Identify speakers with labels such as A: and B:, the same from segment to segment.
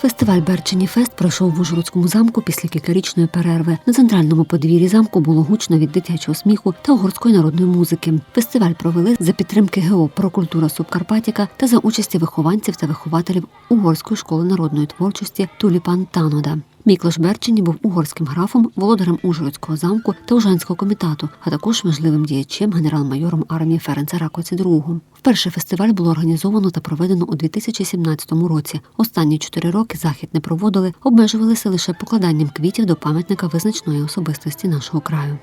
A: Фестиваль Берчені Фест пройшов в Ужгородському замку після кількарічної перерви. На центральному подвір'ї замку було гучно від дитячого сміху та угорської народної музики. Фестиваль провели за підтримки ГО «Прокультура Субкарпатіка та за участі вихованців та вихователів Угорської школи народної творчості Туліпан Танода. Міклош Берчині був угорським графом, володарем Ужгородського замку та Ужанського комітету, а також важливим діячем генерал-майором армії Ференца Ракоці II. Вперше фестиваль було організовано та проведено у 2017 році. Останні чотири роки захід не проводили, обмежувалися лише покладанням квітів до пам'ятника визначної особистості нашого краю.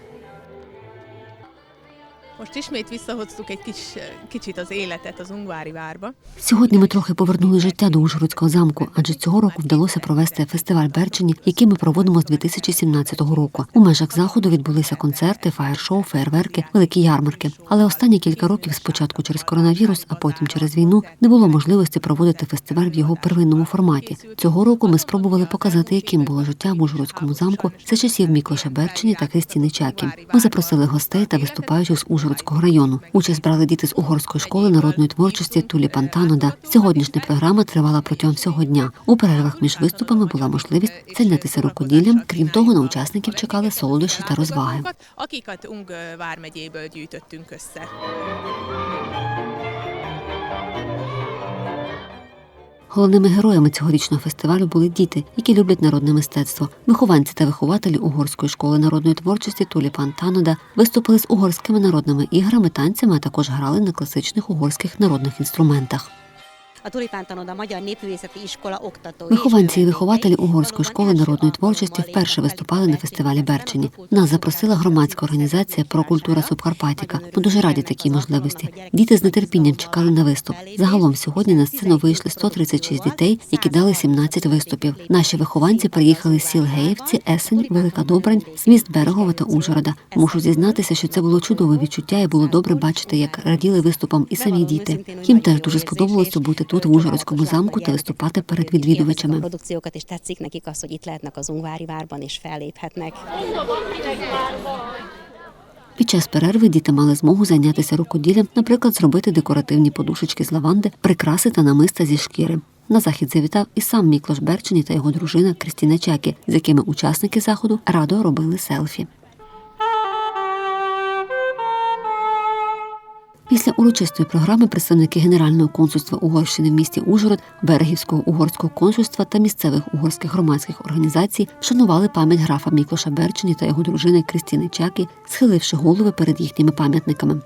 B: Most ismét visszahoztuk egy kis, kicsit az életet az Ungvári várba.
A: Сьогодні ми трохи повернули життя до Ужгородського замку, адже цього року вдалося провести фестиваль Берчині, який ми проводимо з 2017 року. У межах заходу відбулися концерти, фаєр-шоу, фейерверки, великі ярмарки. Але останні кілька років, спочатку через коронавірус, а потім через війну, не було можливості проводити фестиваль в його первинному форматі. Цього року ми спробували показати, яким було життя в Ужгородському замку за часів Міклоша Берчині та Кристіни Чакі. Ми запросили гостей та виступаючих з Ужгородського району. Участь брали діти з угорської школи народної творчості Тулі Пантанода. Сьогоднішня програма тривала протягом всього дня. У перервах між виступами була можливість зайнятися рукоділлям. Крім того, на учасників чекали солодощі та розваги. Головними героями цьогорічного фестивалю були діти, які люблять народне мистецтво. Вихованці та вихователі угорської школи народної творчості Туліпан Танода виступили з угорськими народними іграми, танцями, а також грали на класичних угорських народних інструментах. Вихованці і вихователі угорської школи народної творчості вперше виступали на фестивалі Берчині. Нас запросила громадська організація про культура Субкарпатіка. Ми дуже раді такій можливості. Діти з нетерпінням чекали на виступ. Загалом сьогодні на сцену вийшли 136 дітей, які дали 17 виступів. Наші вихованці приїхали з сіл Геївці, Есень, Велика Добрань, з міст Берегова та Ужгорода. Мушу зізнатися, що це було чудове відчуття, і було добре бачити, як раділи виступом і самі діти. Їм теж дуже сподобалося бути тут, в Ужгородському замку, та виступати перед відвідувачами. Під час перерви діти мали змогу зайнятися рукоділлям, наприклад, зробити декоративні подушечки з лаванди, прикраси та намиста зі шкіри. На захід завітав і сам Міклош Берчині та його дружина Крістіна Чакі, з якими учасники заходу радо робили селфі. Після урочистої програми представники Генерального консульства Угорщини в місті Ужгород, Берегівського угорського консульства та місцевих угорських громадських організацій вшанували пам'ять графа Міклоша Берчині та його дружини Крістіни Чакі, схиливши голови перед їхніми пам'ятниками.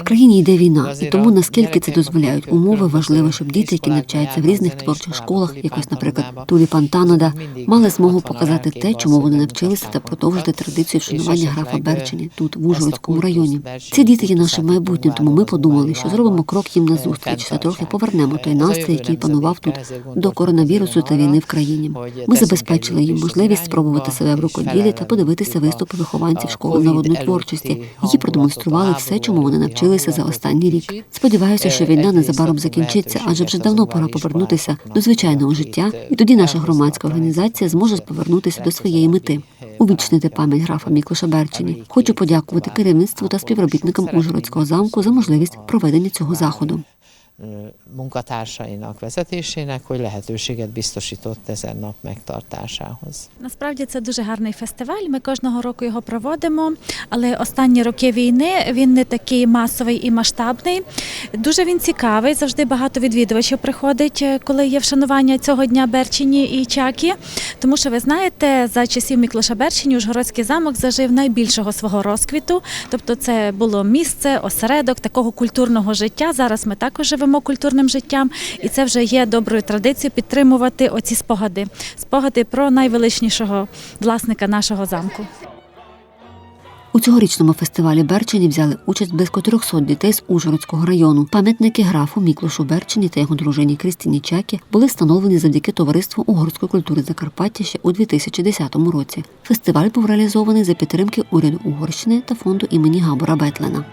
A: В країні йде війна, і тому наскільки це дозволяють умови, важливо, щоб діти, які навчаються в різних творчих школах, якось, наприклад, Тулі Пантанода, мали змогу показати те, чому вони навчилися, та продовжити традицію вшанування графа Берчині тут, в Ужгородському районі. Ці діти є нашим майбутнім, тому ми подумали, що зробимо крок їм назустріч та трохи повернемо той настрій, який панував тут до коронавірусу та війни в країні. Ми забезпечили їм можливість спробувати себе в рукоділі та подивитися виступи вихованців школи народної творчості. Її продемонстрували все, чому вони навчилися за останній рік. Сподіваюся, що війна незабаром закінчиться, адже вже давно пора повернутися до звичайного життя, і тоді наша громадська організація зможе повернутися до своєї мети. Увічнити пам'ять графа Міклоша Берчині. Хочу подякувати керівництву та співробітникам Ужгородського замку за можливість проведення цього заходу.
C: Munkatársainak, vezetésének, hogy lehetőséget biztosított ezen nap megtartásához.
D: Насправді це дуже гарний фестиваль. Ми кожного року його проводимо, але останні роки війни він не такий масовий і масштабний. Дуже він цікавий. Завжди багато відвідувачів приходить, е, коли є вшанування цього дня Берчині і Чакі. Тому що ви знаєте, за часів Міклоша Берчині Ужгородський замок зажив найбільшого свого розквіту. Тобто, це було місце, осередок такого культурного життя. Зараз ми також живемо культурним життям, і це вже є доброю традицією підтримувати оці спогади. Спогади про найвеличнішого власника нашого замку.
A: У цьогорічному фестивалі Берчині взяли участь близько 300 дітей з Ужгородського району. Пам'ятники графу Міклошу Берчині та його дружині Крістіні Чакі були встановлені завдяки товариству угорської культури Закарпаття ще у 2010 році. Фестиваль був реалізований за підтримки уряду Угорщини та фонду імені Габора Бетлена.